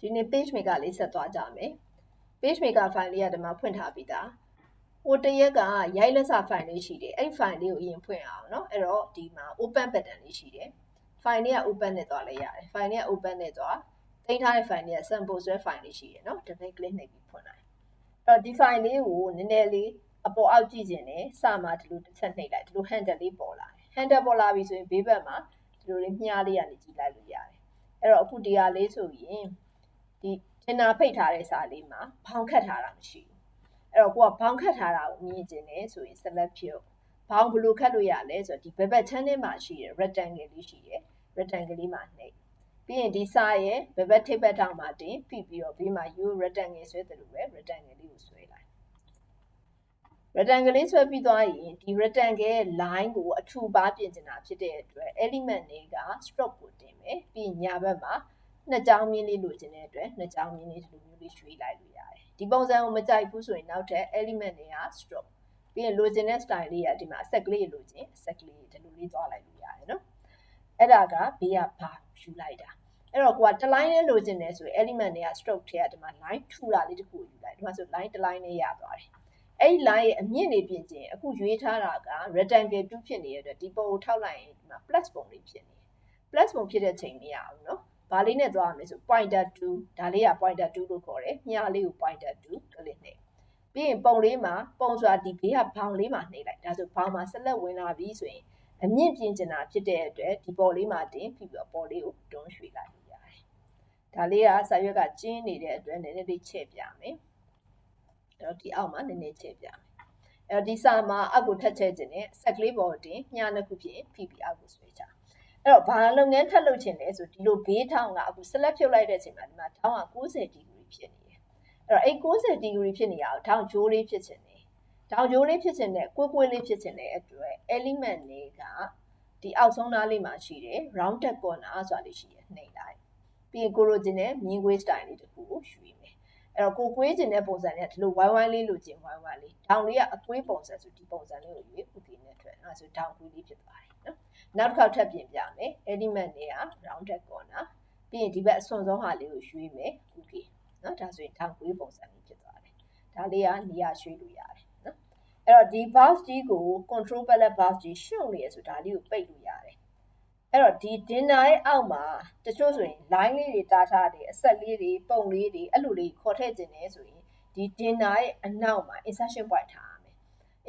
ဒီနေ့ page maker လေးဆက်သွားကြမယ် page maker file လေးကဒီမှာဖွင့်ထားပြီးသားဟိုတရက်ကရိုက်လက်စာ file လေးရှိတယ်အဲ့ file လေးကိုအရင်ဖွင့်အောင်เนาะအဲ့တော့ဒီမှာ open button လေးရှိတယ် file လေးက open နဲ့သွားလဲရတယ် file လေးက open နဲ့သွားတင်ထားတဲ့ file လေးက sample ဆိုတဲ့ file လေးရှိတယ်เนาะ double click နှိပ်ပြီးဖွင့်လိုက်အဲ့တော့ဒီ file လေးကိုနည်းနည်းလေးအပေါ်အောက်ကြည့်ခြင်းနဲ့စမှာဒီလိုတစ်ချက်နှိပ်လိုက်ဒီလို handle လေးပေါ်လာတယ် handle ပေါ်လာပြီဆိုရင်ဘေးဘက်မှာဒီလိုလေးမြားလေးကနေကြည့်လိုက်လို့ရတယ်အဲ့တော့အခုဒီဟာလေးဆိုရင် ဒီထင်တာဖိတ်ထားတဲ့စာလေးမှာဘောင်ခတ်ထားတာမရှိဘူးအဲ့တော့ကိုကဘောင်ခတ်ထားတာကိုမြင်ကျင်တယ်ဆိုရင် select ဖြစ်ဘောင်ဘယ်လိုခတ်လို့ရလဲဆိုတော့ဒီဘက်ဘက် channel မှာရှိတယ် rectangle လေးရှိတယ် rectangle လေးမှာနှိပ်ပြီးရင်ဒီစာရဲ့ဘက်ဘက်ထိပ်ဘက်ထောင်မှာတင်ဖိပြီးတော့ဘေးမှာ u rectangle ဆွဲတယ်လို့ပဲ rectangle လေးကိုဆွဲလိုက် rectangle လေးဆွဲပြီးသွားရင်ဒီ rectangle ရဲ့ line ကိုအထူပါပြင်ချင်တာဖြစ်တဲ့အတွက် element တွေက stroke ကိုတင်မယ်ပြီးညာဘက်မှာ နှစ်ကြောင်းမြင်းလေးလိုချင်တဲ့အတွက်နှစ်ကြောင်းမြင်းလေးဒီလိုမျိုးလေးရွှေ့လိုက်လို့ရတယ်ဒီပုံစံကိုမကြိုက်ဘူးဆိုရင်နောက်ထပ် element တွေက stroke ပြီးရင်လိုချင်တဲ့ style လေးကဒီမှာအဆက်ကလေးလိုချင်အဆက်ကလေးဒီလိုလေးသွားလိုက်လို့ရတယ်နော်အဲ့ဒါကဘေးကဘာယူလိုက်တာအဲ့တော့ကိုကတစ် line နဲ့လိုချင်တယ်ဆိုရင် element တွေက stroke ထဲကဒီမှာ line ထူတာလေးတစ်ခုယူလိုက်ဒီမှာဆို line တစ် line နဲ့ရသွားတယ်အဲ့ဒီ line ရဲ့အမြင့်နေပြင်ချင်းအခုရွေးထားတာက rectangle 2ဖြစ်နေတဲ့အတွက်ဒီပုံကိုထောက်လိုက်ရင်ဒီမှာ plus ပုံလေးဖြစ်နေတယ် plus ပုံဖြစ်တဲ့ချိန်မရဘူးเนาะ ဘာလေးနဲ့သွားရမလဲဆို pointer 2ဒါလေးက pointer 2လို့ခေါ်တယ်မြားလေးကို pointer 2ကလေးနဲ့ပြီးရင်ပုံလေးမှာပုံဆိုတာဒီဘေးကဘောင်လေးမှာနှိပ်လိုက်ဒါဆိုဘောင်မှာဆက်လက်ဝင်လာပြီဆိုရင်အမြင့်ပြင်ကျင်တာဖြစ်တဲ့အတွက်ဒီပေါ်လေးမှာတင်ပြီးတော့ပေါ်လေးကိုတွန်းရွှေ့လိုက်ရတယ်ဒါလေးကစာရွက်ကကျင်းနေတဲ့အတွက်နည်းနည်းလေးချဲ့ပြမယ်အဲ့တော့ဒီအောက်မှာနည်းနည်းချဲ့ပြမယ်အဲ့တော့ဒီစာမှာအောက်ကိုထပ်ချဲ့ခြင်းနဲ့ဆက်ကလေးပေါ်တင်မြားနှစ်ခုဖြစ်ဖိပြီးအောက်ကိုဆွဲချ အဲ့တော့ဘာလုပ်ငန်းထပ်လုပ်ချင်လဲဆိုဒီလိုဘေးထောင်ကအခု select ဖြုတ်လိုက်တဲ့အချိန်မှာဒီမှာထောင်က90ဒီဂရီဖြစ်နေတယ်အဲ့တော့အဲ့90ဒီဂရီဖြစ်နေရအောင်ထောင်ဂျိုးလေးဖြစ်ချင်တယ်ထောင်ဂျိုးလေးဖြစ်ချင်တဲ့ကွေးကွေးလေးဖြစ်ချင်တဲ့အတွက် element တွေကဒီအောက်ဆုံးသားလေးမှာရှိတယ် rounded corner ဆိုတာလေးရှိတယ်နှိပ်လိုက်ပြီးရင်ကိုလိုချင်တဲ့မြင်းကွေး style လေးတစ်ခုကိုရွှေ့မယ်အဲ့တော့ကိုကွေးချင်တဲ့ပုံစံနဲ့ဒီလိုဝိုင်းဝိုင်းလေးလိုချင်ဝိုင်းဝိုင်းလေးထောင်လေးကအကွေးပုံစံဆိုဒီပုံစံလေးကိုရွေးဥပ္ပိနဲ့ထွက်အဲ့ဆိုထောင်ကွေးလေးဖြစ်သွားတယ်နော် နောက်တစ်ခါထပ်ပြင်ပြမယ် element တွေက rounded corner ပြီးရင်ဒီဘက်အစွန်ဆုံးဟာလေးကိုရွှေ့မယ်ဥပ္ပိနော်ဒါဆိုရင်ထောင်ကွေးပုံစံလေးဖြစ်သွားတယ်ဒါလေးကနေရာရွှေ့လို့ရတယ်နော်အဲ့တော့ဒီ box ကြီးကို control palette box ကြီးရှုံနေရဆိုဒါလေးကိုပိတ်လို့ရတယ်အဲ့တော့ဒီ dinner ရဲ့အောက်မှာတချို့ဆိုရင် line လေးတွေတားထားတယ်အဆက်လေးတွေပုံလေးတွေအဲ့လိုလေးခေါ်ထည့်ခြင်းနေဆိုရင်ဒီ dinner ရဲ့အနောက်မှာ insertion point ထားရမယ်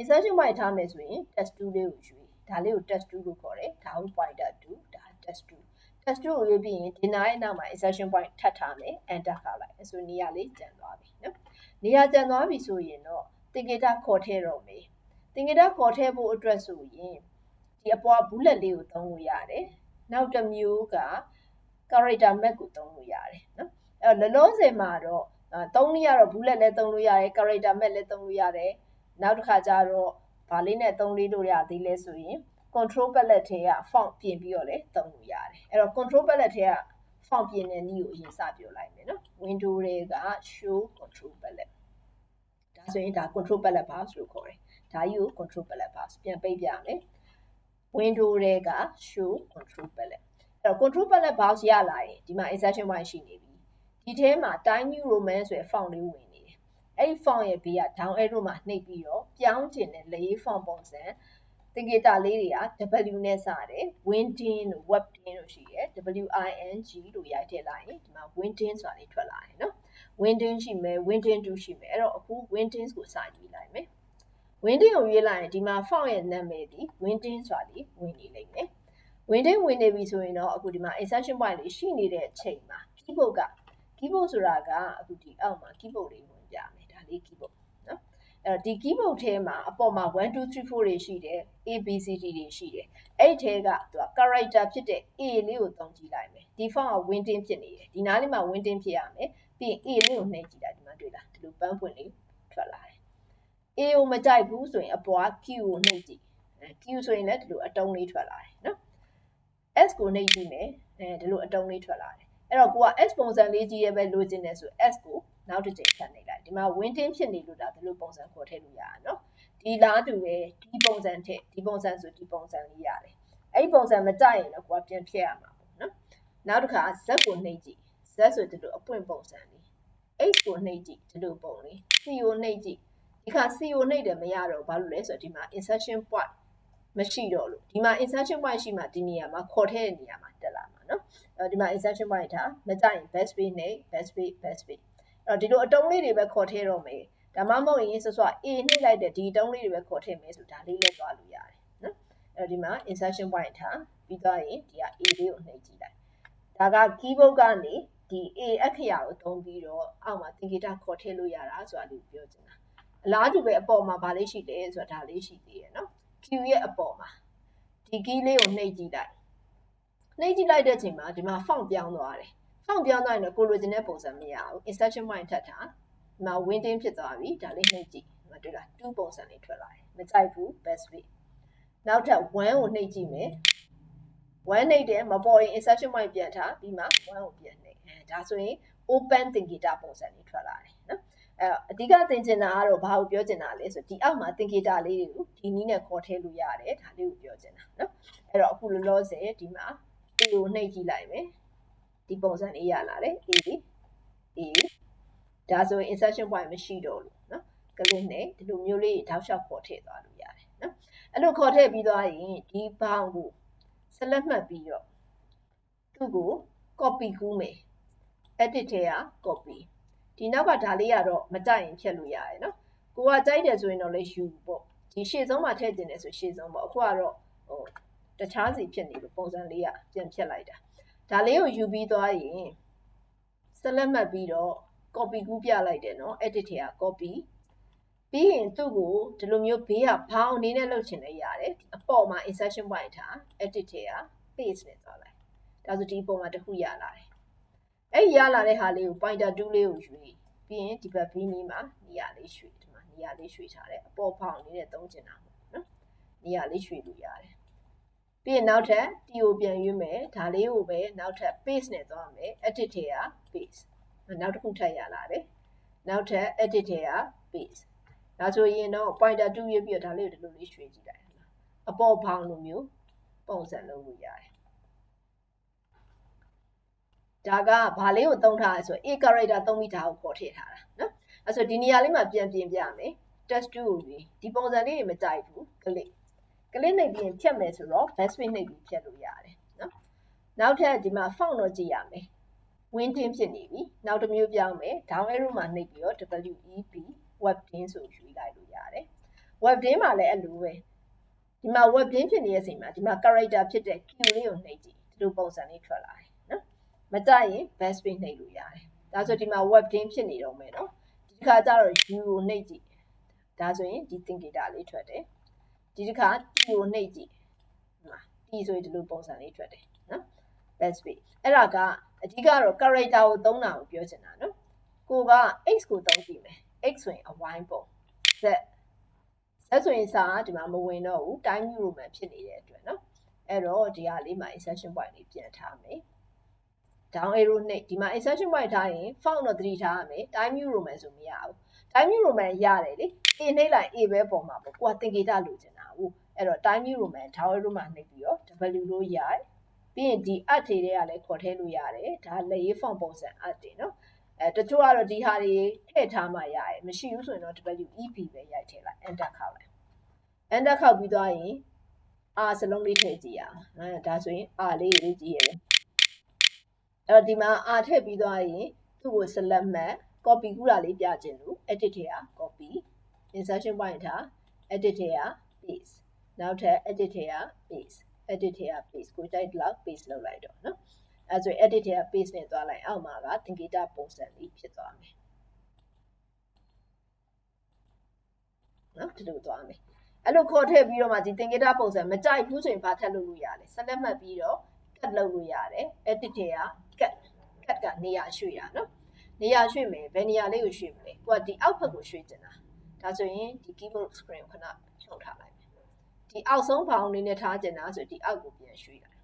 insertion point ထားမယ်ဆိုရင် test 2လေးကိုယူ ဒါလေးကို test 2လို့ခေါ်တယ်ဒါကို pointer 2ဒါ test 2 test 2ကိုရွေးပြီးရင် dinner ရဲ့နောက်မှာ insertion point ထပ်ထားမယ် enter ခါလိုက်အဲဆိုနေရာလေးကျန်သွားပြီနော်နေရာကျန်သွားပြီဆိုရင်တော့သင်္ကေတခေါ်ထည့်တော့မယ်သင်္ကေတခေါ်ထည့်ဖို့အတွက်ဆိုရင်ဒီအပေါ် bullet လေးကိုသုံးလို့ရတယ်နောက်တစ်မျိုးက character map ကိုသုံးလို့ရတယ်နော်အဲလောလောဆယ်မှာတော့သုံးလို့ရတော့ bullet လည်းသုံးလို့ရတယ် character map လည်းသုံးလို့ရတယ်နောက်တစ်ခါကျတော့ ဗာလေးနဲ့သုံးလေးလို့ရသေးလဲဆိုရင် control palette ထဲက font ပြင်ပြီးတော့လည်းသုံးလို့ရတယ်အဲ့တော့ control palette ထဲက font ပြင်တဲ့နည်းကိုအရင်စပြောလိုက်မယ်နော် window တွေက show control palette ဒါဆိုရင်ဒါ control palette box လို့ခေါ်တယ်ဒါကြီးကို control palette box ပြန်ပိတ်ပြမယ် window တွေက show control palette အဲ့တော့ control palette box ရလာရင်ဒီမှာ insertion point ရှိနေပြီဒီထဲမှာ time new roman ဆိုရယ် font လေးဝင်နေတယ်အဲ့ဒီ font ရဲ့ဘေးက down arrow မှာနှိပ်ပြီးတော့ ပြောင်းချင်တဲ့ layer font ပုံစံသင်္ကေတလေးတွေက W နဲ့စတယ် winding တို့ webding တို့ရှိတယ် W I N G လို့ရိုက်ထည့်လိုက်ရင်ဒီမှာ winding ဆိုတာလေးထွက်လာတယ်နော် winding ရှိမယ် winding 2ရှိမယ်အဲ့တော့အခု winding ကိုစကြည့်လိုက်မယ် winding ကိုရေးလိုက်ရင်ဒီမှာ font ရဲ့နာမည်ဒီ winding ဆိုတာလေးဝင်နေလိမ့်မယ် winding ဝင်နေပြီဆိုရင်တော့အခုဒီမှာ insertion point လေးရှိနေတဲ့အချိန်မှာ keyboard က keyboard ဆိုတာကအခုဒီအောက်မှာ keyboard လေးဝင်ပြမယ်ဒါလေး keyboard အဲ့တော့ဒီ keyboard ထဲမှာအပေါ်မှာ1 2 3 4တွေရှိတယ် A B C D တွေရှိတယ်အဲ့ထဲကသူက character ဖြစ်တဲ့ A လေးကိုသုံးကြည့်လိုက်မယ်ဒီ font က winding ဖြစ်နေတယ်ဒီနားလေးမှာ winding ဖြစ်ရမယ်ပြီးရင် A လေးကိုနှိပ်ကြည့်လိုက်ဒီမှာတွေ့လားဒီလိုပန်းပွင့်လေးထွက်လာတယ် A ကိုမကြိုက်ဘူးဆိုရင်အပေါ်က Q ကိုနှိပ်ကြည့် Q ဆိုရင်လည်းဒီလိုအတုံးလေးထွက်လာတယ်နော် S ကိုနှိပ်ကြည့်မယ်အဲဒီလိုအတုံးလေးထွက်လာတယ်အဲ့တော့ကိုက S ပုံစံလေးကြီးရဲ့ပဲလိုချင်တယ်ဆို S ကို နောက်တစ်ချိန်ဖြတ်နေလိုက်ဒီမှာ winding ဖြစ်နေလို့ဒါဒီလိုပုံစံခေါ်ထည့်လို့ရတာနော်ဒီလားတူပဲဒီပုံစံထည့်ဒီပုံစံဆိုဒီပုံစံလေးရတယ်အဲ့ဒီပုံစံမကြိုက်ရင်တော့ကိုကပြန်ဖြည့်ရမှာပေါ့နော်နောက်တစ်ခါ Z ကိုနှိပ်ကြည့် Z Z ဆိုဒီလိုအပွင့်ပုံစံလေး H ကိုနှိပ်ကြည့်ဒီလိုပုံလေး C ကိုနှိပ်ကြည့်ဒီခါ C ကိုနှိပ်တယ်မရတော့ဘာလို့လဲဆိုတော့ဒီမှာ insertion point မရှိတော့လို့ဒီမှာ insertion point ရှိမှဒီနေရာမှာခေါ်ထည့်တဲ့နေရာမှာတက်လာမှာเนาะအဲဒီမှာ insertion point ထားမကြိုက်ရင် best page နဲ့ best page best page အဲ့တော့ဒီလိုအတုံးလေးတွေပဲခေါ်ထည့်တော့မယ်ဒါမှမဟုတ်ရင်ဆော့ဆော့ A နှိပ်လိုက်တဲ့ဒီအတုံးလေးတွေပဲခေါ်ထည့်မယ်ဆိုဒါလေးလည်းသွားလို့ရတယ်နော်အဲ့တော့ဒီမှာ insertion point ထားပြီးသွားရင်ဒီက A လေးကိုနှိပ်ကြည့်လိုက်ဒါက keyboard ကနေဒီ A အခရာကိုသုံးပြီးတော့အောက်မှာသင်္ကေတခေါ်ထည့်လို့ရတာဆိုတာလေးပြောချင်တာအလားတူပဲအပေါ်မှာဗာလေးရှိတယ်ဆိုတာဒါလေးရှိသေးတယ်နော် Q ရဲ့အပေါ်မှာဒီ key လေးကိုနှိပ်ကြည့်လိုက်နှိပ်ကြည့်လိုက်တဲ့အချိန်မှာဒီမှာ font ပြောင်းသွားတယ် font ပြောင်းသွားရင်တော့ကိုလိုချင်တဲ့ပုံစံမရဘူး insertion point ထပ်ထားဒီမှာ winding ဖြစ်သွားပြီဒါလေးနှိပ်ကြည့်ဒီမှာတွေ့လား2ပုံစံလေးထွက်လာတယ်မကြိုက်ဘူး best fit နောက်ထပ်1ကိုနှိပ်ကြည့်မယ်1နှိပ်တယ်မပေါ်ရင် insertion point ပြန်ထားပြီးမှ1ကိုပြန်နှိပ်အဲဒါဆိုရင် open thinking ပုံစံလေးထွက်လာတယ်နော်အဲအဓိကသင်ချင်တာကတော့ဘာကိုပြောချင်တာလဲဆိုဒီအောက်မှာသင်္ကေတလေးတွေကိုဒီနည်းနဲ့ခေါ်ထည့်လို့ရတယ်ဒါလေးကိုပြောချင်တာနော်အဲ့တော့အခုလောလောဆယ်ဒီမှာ A ကိုနှိပ်ကြည့်လိုက်မယ် ဒီပုံစံလေးရလာတယ် A A ဒါဆိုရင် insertion point မရှိတော့လို့နော်ကလစ်နဲ့ဒီလိုမျိုးလေးတောက်လျှောက်ခေါ်ထည့်သွားလို့ရတယ်နော်အဲ့လိုခေါ်ထည့်ပြီးသွားရင်ဒီဘောင်ကိုဆက်လက်မှတ်ပြီးတော့သူ့ကို copy ကူးမယ် edit ထဲက copy ဒီနောက်ကဒါလေးကတော့မကြိုက်ရင်ဖြတ်လို့ရတယ်နော်ကိုကကြိုက်တယ်ဆိုရင်တော့လေယူပေါ့ဒီရှေ့ဆုံးမှာထည့်ကျင်တယ်ဆိုရှေ့ဆုံးပေါ့အခုကတော့ဟိုတခြားစီဖြစ်နေလို့ပုံစံလေးကပြန်ဖြတ်လိုက်တာ ဒါလေးကိုယူပြီးသွားရင်ဆက်လက်မှတ်ပြီးတော့ copy ကူးပြလိုက်တယ်နော် edit ထဲက copy ပြီးရင်သူ့ကိုဒီလိုမျိုးဘေးကဘောင်းအနေနဲ့လုပ်ချင်လဲရတယ်အပေါ်မှာ insertion point ထား edit ထဲက paste နဲ့သွားလိုက်ဒါဆိုဒီပုံမှာတစ်ခုရလာတယ်အဲ့ရလာတဲ့ဟာလေးကို pointer tool လေးကိုယူပြီးရင်ဒီဘက် B နီးမှာနေရာလေးရွှေ့ဒီမှာနေရာလေးရွှေ့ထားတယ်အပေါ်ဖောင်လေးနဲ့သုံးချင်တာပေါ့နော်နေရာလေးရွှေ့လို့ရတယ် ပြီးရင်နောက်ထပ် T ကိုပြန်ရွေးမယ်ဒါလေးကိုပဲနောက်ထပ် paste နဲ့သွားမယ် edit ထဲက paste နောက်တစ်ခုထပ်ရလာတယ်နောက်ထပ် edit ထဲက paste ဒါဆိုရင်တော့ pointer 2ရွေးပြီးတော့ဒါလေးကိုဒီလိုလေးရွှေ့ကြည့်လိုက်အပေါ်ဖောင်လိုမျိုးပုံစံလုပ်လို့ရတယ်ဒါကဘာလေးကိုသုံးထားလဲဆို A character သုံးပြီးဒါကိုခေါ်ထည့်ထားတာနော်အဲဆိုဒီနေရာလေးမှာပြန်ပြင်ပြမယ် test 2ကိုယူဒီပုံစံလေးတွေမကြိုက်ဘူး click click နှိပ်ပြီးဖြတ်မယ်ဆိုတော့ best fit နှိပ်ပြီးဖြတ်လို့ရတယ်နော်နောက်ထပ်ဒီမှာ font တော့ကြည့်ရမယ် winding ဖြစ်နေပြီနောက်တစ်မျိုးပြောင်းမယ် down arrow မှာနှိပ်ပြီးတော့ WEB webdin ဆိုယူလိုက်လို့ရတယ် webdin မှာလည်းအဲ့လိုပဲဒီမှာ webdin ဖြစ်နေတဲ့အချိန်မှာဒီမှာ character ဖြစ်တဲ့ Q လေးကိုနှိပ်ကြည့်ဒီလိုပုံစံလေးထွက်လာတယ်မကြရင် best page နှိပ်လို့ရတယ်ဒါဆိုဒီမှာ web din ဖြစ်နေတော့မယ်နော်ဒီတစ်ခါကျတော့ u ကိုနှိပ်ကြည့်ဒါဆိုရင်ဒီ think data လေးထွက်တယ် ဒီတစ်ခါ t ကိုနှိပ်ကြည့်ဒီမှာ t ဆိုရင်ဒီလိုပုံစံလေးထွက်တယ်နော် best page အဲ့ဒါကအဓိကတော့ character ကိုသုံးတာကိုပြောချင်တာနော်ကိုက x ကိုသုံးကြည့်မယ် x ဆိုရင်အဝိုင်းပုံ z z ဆိုရင်စာဒီမှာမဝင်တော့ဘူး time new roman ဖြစ်နေတဲ့အတွက်နော်အဲ့တော့ဒီဟာလေးမှာ insertion point လေးပြန်ထားမယ် down arrow နှိပ်ဒီမှာ insertion point ထားရင် font တော့သတိထားရမယ် time new roman ဆိုမရဘူး time new roman ရတယ်လေ a နှိပ်လိုက် a ပဲပုံမှာပေါ့ကိုကသင်္ကေတလိုချင်တာဟုတ် အဲ့တော့ time new roman down arrow မှာနှိပ်ပြီးတော့ w လို့ရိုက်ပြီးရင်ဒီ add တွေတွေကလည်းခေါ်ထည့်လို့ရတယ်ဒါလက်ရေး font ပုံစံ add တွေနော်အဲတချို့ကတော့ဒီဟာတွေထည့်ထားမှရတယ်မရှိဘူးဆိုရင်တော့ WEP ပဲရိုက်ထည့်လိုက် enter ခောက်လိုက် enter ခောက်ပြီးသွားရင် R စလုံးလေးထည့်ကြည့်ရအောင်အဲဒါဆိုရင် R လေးရေးကြည့်ရတယ်အဲ့တော့ဒီမှာအာထည့်ပြီးသွားရင်သူ့ကို select မှတ် copy ကူးတာလေးပြခြင်းလို့ edit ထဲက copy insertion point ထား edit ထဲက paste နောက်ထပ် edit ထဲက paste edit ထဲက paste ကိုကြိုက်လောက် paste လုပ်လိုက်တော့နော်အဲဆို edit ထဲက paste နဲ့သွားလိုက်အောက်မှာကသင်္ကေတပုံစံလေးဖြစ်သွားမယ်နော်ဒီလိုသွားမယ်အဲ့လိုခေါ်ထည့်ပြီးတော့မှဒီသင်္ကေတပုံစံမကြိုက်ဘူးဆိုရင်ဘာထပ်လုပ်လို့ရလဲ select မှတ်ပြီးတော့ cut လုပ်လို့ရတယ် edit ထဲက cut cut ကနေရာရွှေ့တာနော်နေရာရွှေ့မယ်ဘယ်နေရာလေးကိုရွှေ့မလဲကိုကဒီအောက်ဘက်ကိုရွှေ့ကျင်တာဒါဆိုရင်ဒီ keyboard screen ခဏဖြုတ်ထားလိုက်မယ် ဒီအောက်ဆုံးဘောင်လေးနဲ့ထားကျင်တာဆိုဒီအောက်ကိုပြန်ရွှေ့လိုက်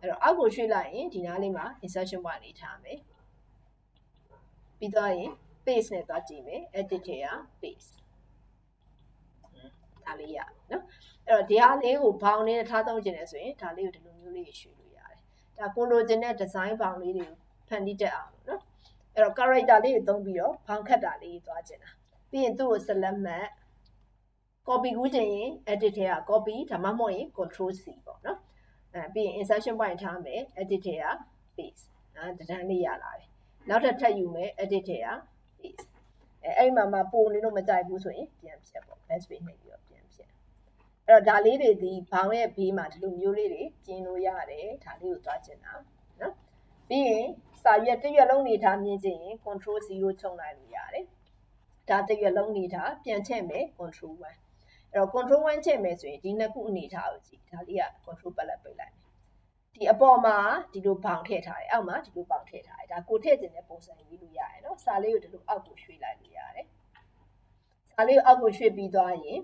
အဲ့တော့အောက်ကိုရွှေ့လိုက်ရင်ဒီနားလေးမှာ insertion bar လေးထားမယ်ပြီးတော့ရင် paste နဲ့သွားကြည့်မယ် edit ထဲက paste ဒါလေးရနော်အဲ့တော့ဒီဟာလေးကိုဘောင်လေးနဲ့ထားသုံးကျင်တယ်ဆိုရင်ဒါလေးကိုဒီလိုမျိုးလေးရွှေ့လို့ရတယ်ဒါကိုလိုချင်တဲ့ design ဘောင်လေးတွေကိုဖန်တီးတက်အောင်နော်အဲ့တော့ character လေးတွေသုံးပြီးတော့ဘောင်ခတ်တာလေးတွေသွားကျင်တာပြီးရင်သူ့ကို select မှတ် copy ကူးချင်ရင် edit ထဲက copy ဒါမှမဟုတ်ရင် control C ပေါ့နော်အဲပြီးရင် insertion point ထားမယ် edit ထဲက paste နော်တဒန်းလေးရလာတယ်နောက်ထပ်ထပ်ယူမယ် edit ထဲက paste အဲအဲ့ဒီမှာမှပုံနေလို့မကြိုက်ဘူးဆိုရင်ပြန်ဖြတ်ပေါ့ best page နှိပ်ပြီးတော့ပြန်ဖြတ်အဲ့တော့ဒါလေးတွေဒီဘောင်ရဲ့ဘေးမှာဒီလိုမျိုးလေးတွေကျင်းလို့ရတယ်ဒါလေးကိုသွားကျင်တာနော်ပြီးရင်စာရွက်တစ်ရွက်လုံးနေထားမြင်ချင်ရင် control 0ချုံလိုက်လို့ရတယ်ဒါတစ်ရွက်လုံးနေထားပြန်ချက်မယ် control 1 အဲ့တော့ control 1ချက်မယ်ဆိုရင်ဒီနှစ်ခုအနေထားကိုကြည့်ဒါလေးက control ပတ်လက်ပိတ်လိုက်မယ်ဒီအပေါ်မှာဒီလိုဘောင်ထည့်ထားတယ်အောက်မှာဒီလိုဘောင်ထည့်ထားတယ်ဒါကိုထည့်ခြင်းတဲ့ပုံစံရေးလို့ရတယ်နော်စာလေးကိုဒီလိုအောက်ကိုရွှေ့လိုက်လို့ရတယ်စာလေးကိုအောက်ကိုရွှေ့ပြီးသွားရင်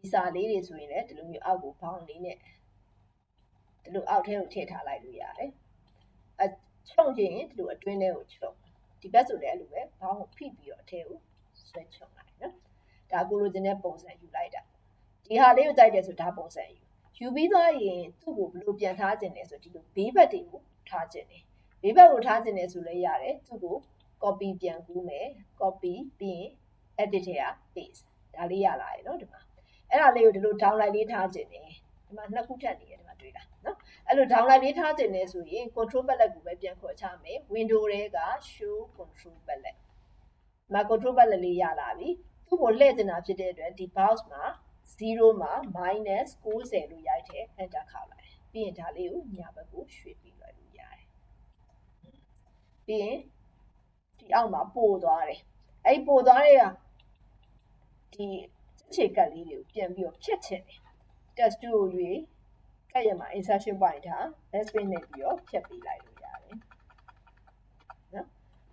ဒီစာလေးတွေဆိုရင်လည်းဒီလိုမျိုးအောက်ကိုဘောင်လေးနဲ့ဒီလိုအောက်ထဲကိုထည့်ထားလိုက်လို့ရတယ်အချုံခြင်းဒီလိုအတွင်းထဲကိုချုံဒီဘက်ဆိုလည်းအဲ့လိုပဲဘောင်ကိုဖိပြီးတော့အထဲကိုဆွဲချုံလိုက်နော် ဒါကိုလိုချင်တဲ့ပုံစံယူလိုက်တာဒီဟာလေးကိုကြိုက်တယ်ဆိုဒါပုံစံယူယူပြီးသွားရင်သူ့ကိုဘယ်လိုပြန်ထားခြင်းလဲဆိုဒီလိုဘေးဘက်တွေကိုထားခြင်းတယ်ဘေးဘက်ကိုထားခြင်းလဲဆိုလည်းရတယ်သူ့ကို copy ပြန်ကူးမယ် copy ပြီးရင် edit ထဲက paste ဒါလေးရလာရယ်နော်ဒီမှာအဲ့ဒါလေးကိုဒီလို downline လေးထားခြင်းတယ်ဒီမှာနှစ်ခုထပ်နေရတယ်ဒီမှာတွေ့လားနော်အဲ့လို downline လေးထားခြင်းလဲဆိုရင် control palette ကိုပဲပြန်ခေါ်ချမယ် window တွေက show control palette မှာ control palette လေးရလာပြီ သူ့ကိုလှည့်ကျင်တာဖြစ်တဲ့အတွက်ဒီ box မှာ0မှာ minus 90လို့ရိုက်တယ် enter ခောက်လိုက်ပြီးရင်ဒါလေးကိုညာဘက်ကိုရွှေ့ပြီးလိုက်လို့ရတယ်ပြီးရင်ဒီအောက်မှာပို့သွားတယ်အဲ့ပို့သွားတဲ့ကဒီခြေကပ်လေးတွေကိုပြန်ပြီးတော့ဖြတ်ချင်တယ် test 2ကိုရွေးကပ်ရမှာ insertion point ထား left pin နဲ့ပြီးတော့ဖြတ်ပေးလိုက်လို့ရတယ်နော်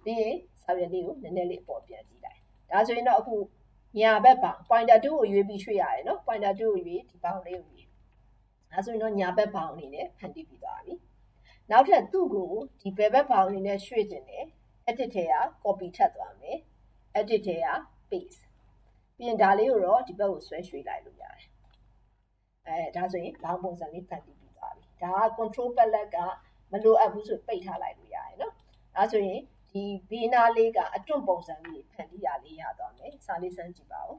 ပြီးရင်စာရွက်လေးကိုနည်းနည်းလေးအပေါ်ပြန်ကြည့်လိုက်ဒါဆိုရင်တော့အခု ညာဘက်ပေါင် pointer 2ကိုရွေးပြီးရွှေ့ရတယ်နော် pointer 2ကိုရွေးဒီပေါင်လေးကိုရွေးဒါဆိုရင်တော့ညာဘက်ပေါင်အနေနဲ့ဖန်တီးပြီးသွားပြီနောက်ထပ်သူ့ကိုဒီဘယ်ဘက်ပေါင်အနေနဲ့ရွှေ့ခြင်းတယ် edit ထဲက copy ထပ်သွားမယ် edit ထဲက paste ပြီးရင်ဒါလေးကိုတော့ဒီဘက်ကိုဆွဲရွှေ့လိုက်လို့ရတယ်အဲဒါဆိုရင်ဘောင်ပုံစံလေးဖန်တီးပြီးသွားပြီဒါက control palette ကမလိုအပ်ဘူးဆိုပိတ်ထားလိုက်လို့ရတယ်နော်ဒါဆိုရင် ဒီဘေးနာလေးကအတွန့်ပုံစံလေးဖန်တီးရလေးရသွားမယ်စာလေးစမ်းကြည့်ပါဦး